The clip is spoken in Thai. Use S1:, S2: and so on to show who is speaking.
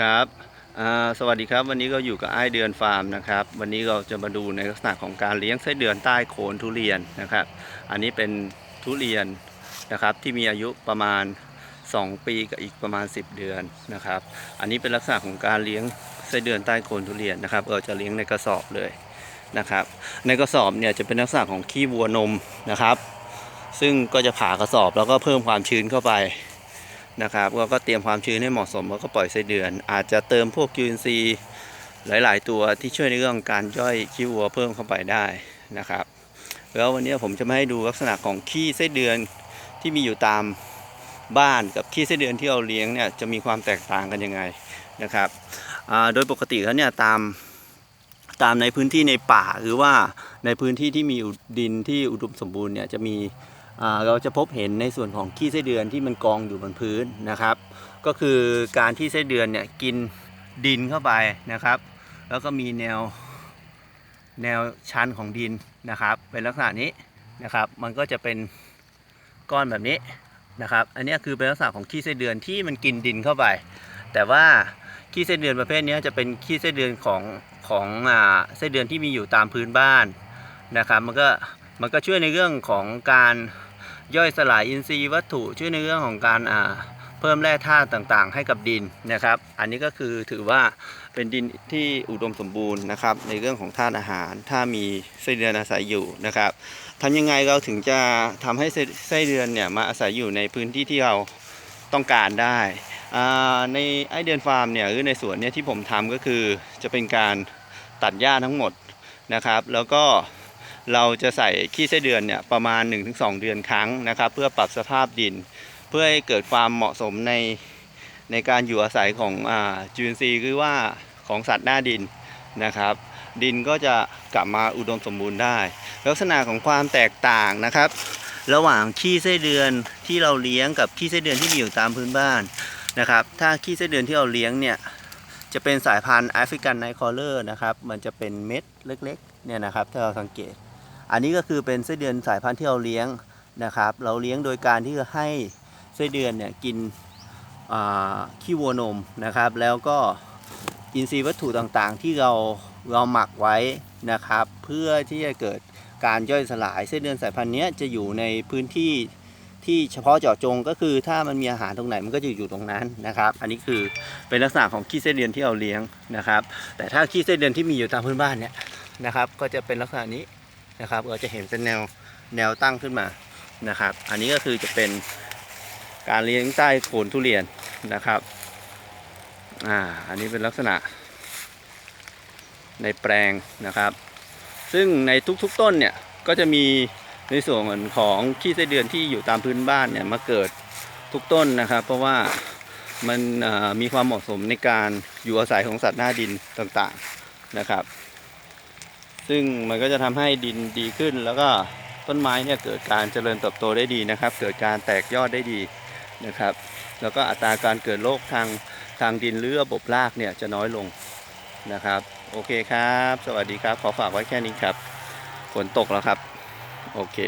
S1: ครับสวัสดีครับวันนี้ก็อยู่กับไอเดือนฟาร์มนะครับวันนี้เราจะมาดูในลักษณะของการเลี้ยงไส้เดือนใต้โคนทุเรียนนะครับ อันนี้เป็นทุเรียนนะครับที่มีอายุประมาณ 2 ปีกับอีกประมาณ 10 เดือนนะครับ อันนี้เป็นลักษณะของการเลี้ยงไส้เดือนใต้โคนทุเรียนนะครับเราจะเลี้ยงในกระสอบเลยนะครับ ในกระสอบเนี่ยจะเป็นลักษณะของขี้วัวนมนะครับ ซึ่งก็จะผ่ากระสอบแล้วก็เพิ่มความชื้นเข้าไป นะครับแล้วก็เตรียมความชื้นให้เหมาะสมแล้วก็ปล่อยไส้เดือน อาจจะเติมพวกยูนซีหลาย ๆ ตัวที่ช่วยในเรื่องการย่อยขี้วัวเพิ่มเข้าไปได้นะครับ แล้ววันนี้ผมจะมาให้ดูลักษณะของขี้ไส้เดือนที่มีอยู่ตามบ้านกับขี้ไส้เดือนที่เราเลี้ยงเนี่ยจะมีความแตกต่างกันยังไงนะครับโดยปกติแล้วเนี่ยตามตามในพื้นที่ในป่าหรือว่าในพื้นที่ที่มีดินที่อุดมสมบูรณ์เนี่ยจะมี เราจะพบเห็นในส่วนของขี้ไส้เดือนที่มันกองอยู่บนพื้นนะครับ ก็คือการที่ไส้เดือนเนี่ยกินดินเข้าไปนะครับ แล้วก็มีแนวแนวชันของดินนะครับ เป็นลักษณะนี้นะครับ มันก็จะเป็นก้อนแบบนี้นะครับ อันนี้คือเป็นลักษณะของขี้ไส้เดือนที่มันกินดินเข้าไป แต่ว่าขี้ไส้เดือนประเภทนี้จะเป็นขี้ไส้เดือนของของอ่าไส้เดือนที่มีอยู่ตามพื้นบ้านนะครับ มันก็มันก็ช่วยในเรื่องของการ ย่อยสลายอินทรีย์วัตถุช่วยในเรื่องของการอ่าเพิ่มแร่ธาตุต่างๆ ให้กับดินนะครับ อันนี้ก็คือถือว่าเป็นดินที่อุดมสมบูรณ์นะครับ ในเรื่องของธาตุอาหาร ถ้ามีไส้เดือนอาศัยอยู่นะครับทำยังไงเราถึงจะทำให้ไส้เดือนเนี่ยมาอาศัยอยู่ในพื้นที่ที่เราต้องการได้ในไอเดือนฟาร์มเนี่ยหรือในสวนเนี่ยที่ผมทำก็คือจะเป็นการตัดหญ้าทั้งหมดนะครับ แล้วก็ เราจะใส่ขี้ไส้เดือนเนี่ยประมาณ 1-2 เดือนครั้งนะครับ เพื่อปรับสภาพดิน เพื่อให้เกิดความเหมาะสมในในการอยู่อาศัยของอจุลินทรีย์หรือว่าของสัตว์หน้าดินนะครับ ดินก็จะกลับมาอุดมสมบูรณ์ได้ ลักษณะของความแตกต่างนะครับ ระหว่างขี้ไส้เดือนที่เราเลี้ยงกับขี้ไส้เดือนที่มีอยู่ตามพื้นบ้านนะครับ ถ้าขี้ไส้เดือนที่เราเลี้ยงเนี่ยจะเป็นสายพันธุ์แอฟริกันไนคอเลอร์นะครับ มันจะเป็นเม็ดเล็กๆเนี่ยนะครับถ้าเราสังเกต อันนี้ก็คือเป็นไส้เดือนสายพันธุ์ที่เราเลี้ยงนะครับ เราเลี้ยงโดยการที่จะให้ไส้เดือนเนี่ยกินขี้วัวนมนะครับ แล้วก็อินทรีย์วัตถุต่างๆ ที่เราเราหมักไว้นะครับ เพื่อที่จะเกิดการย่อยสลายไส้เดือนสายพันธุ์นี้จะอยู่ในพื้นที่ที่เฉพาะเจาะจงก็คือถ้ามันมีอาหารตรงไหนมันก็จะอยู่ตรงนั้นนะครับ อันนี้คือเป็นลักษณะของขี้ไส้เดือนที่เราเลี้ยงนะครับ แต่ถ้าขี้ไส้เดือนที่มีอยู่ตามพื้นบ้านเนี่ยนะครับ ก็จะเป็นลักษณะนี้ นะครับเราจะเห็นเป็นแนวแนวตั้งขึ้นมานะครับ อันนี้ก็คือจะเป็นการเลี้ยงใต้โคนทุเรียนนะครับอ่าอันนี้เป็นลักษณะ ในแปลงนะครับ ซึ่งในทุกๆต้นเนี่ยก็จะมีในส่วนของขี้ไส้เดือนที่อยู่ตามพื้นบ้านเนี่ยมาเกิดทุกต้นนะครับ เพราะว่ามันมีความเหมาะสมในการอยู่อาศัยของสัตว์หน้าดินต่างๆนะครับ ซึ่งมันก็จะทำให้ดินดีขึ้น แล้วก็ต้นไม้เนี่ยเกิดการเจริญเติบโตได้ดีนะครับ เกิดการแตกยอดได้ดีนะครับ แล้วก็อัตราการเกิดโรคทางทางดินหรือระบบรากเนี่ยจะน้อยลงนะครับ โอเคครับ สวัสดีครับ ขอฝากไว้แค่นี้ครับ ฝนตกแล้วครับ โอเค